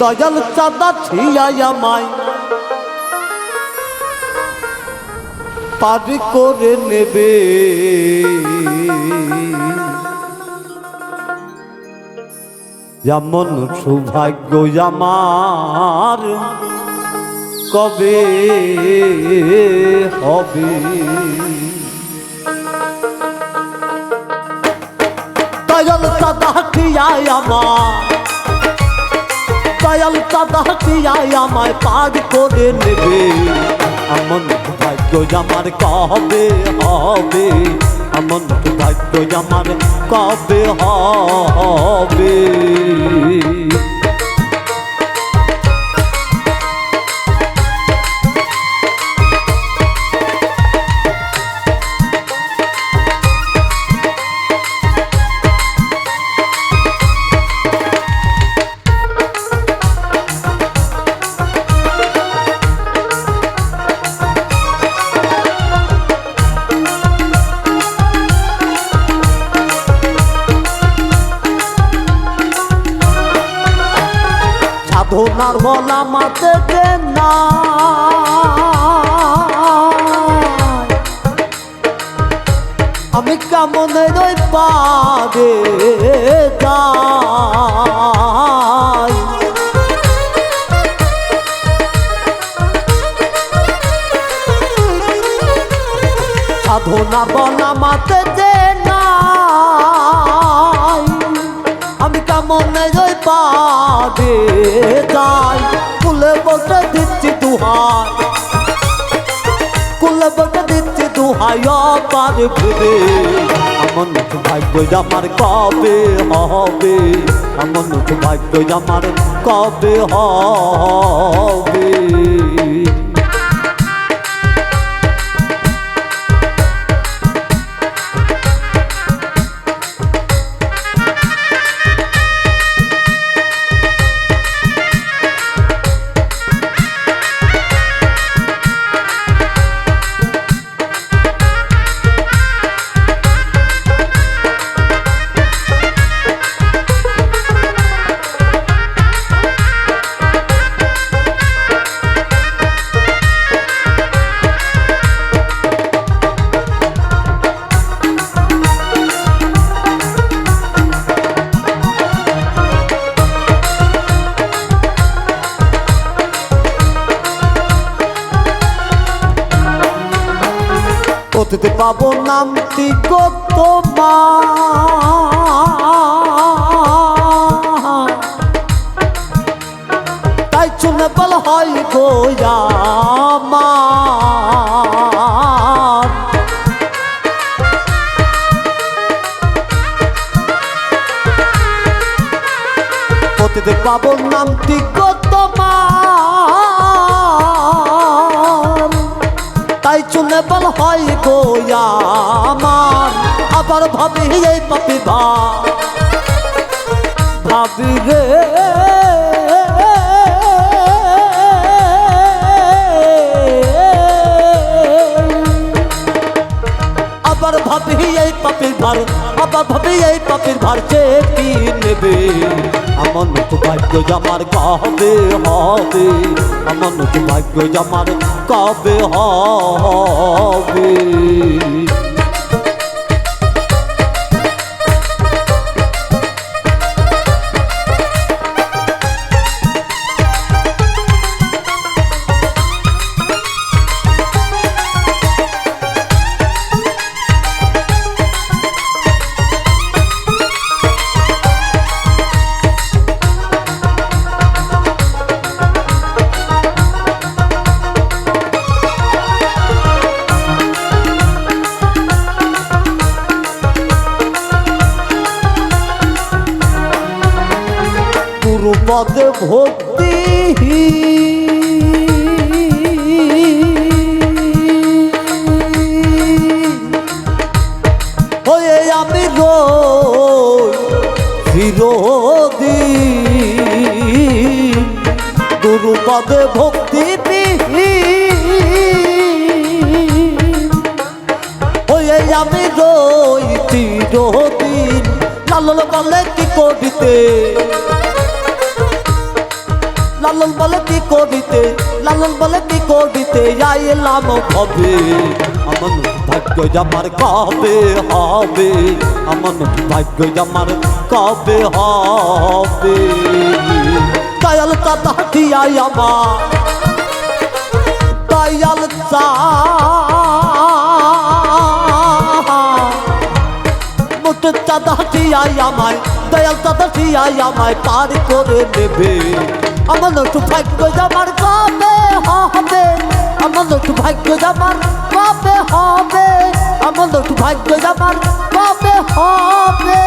দয়াল চাঁদা ছিয়াই আমায়। পারি করে নেবে। যেমন সৌভাগ্য আমার। কবে হবে? চাঁদা ছিয়াই আমার। দয়াল চাঁদা ছিয়াই আমায় পার করে নেবে। এমন ভাগ্য আমার কবে হবে? এমন ভাগ্য আমার কবে হবে? সাধনার বলা মাতে না আমি কেমন রই পাবে সাধনা বলা মাতে যে পাবে তাই কুলে বসে দিচ্ছি দুহাই কুলে বসে দিচ্ছি দুহাই পার ফিরে নতুন ভাগ্য আমার কবে হবে? এমন ভাগ্য আমার কবে হবে? করতে পাবো নামটি কত তাই শুনে বল হয় গোয়া আমার করতে পাবো নামটি কত তাই শুনে বল হয় গোয়া আমার আবার ভাবি এই পাপি ভা ভাবি রে আবার ভাবি এই পাপির ভার আবার ভাবি এই পাপির ভার যে কি নেবে আমার নতুন ভাগ্য জামার কবে হবে? আমার নতুন ভাগ্য জামার কবে হবে? পদে ভক্তি হয়ে আমি রোদি গুরু পদে ভক্তি হয়ে আমি রই চিরদিন লালন বলে কি করিতে? লালন বলে কি করিতে, লালন বলে কি করিতে আইলাম হবে আমার ভাগ্য জামার কবে হবে, আমার ভাগ্য জামার কবে হবে। দয়াল দাদা দিয়াই আমার, দয়াল চা মুটে চাঁদা টিয়াই আমায়, দয়াল চাঁদা টিয়াই আমায় পার করে নেবে। আমার একটু ভাগ্য জামার কবে হবে? আমার একটু ভাগ্য জামার কবে হবে? আমার একটু ভাগ্য জামার কবে হবে?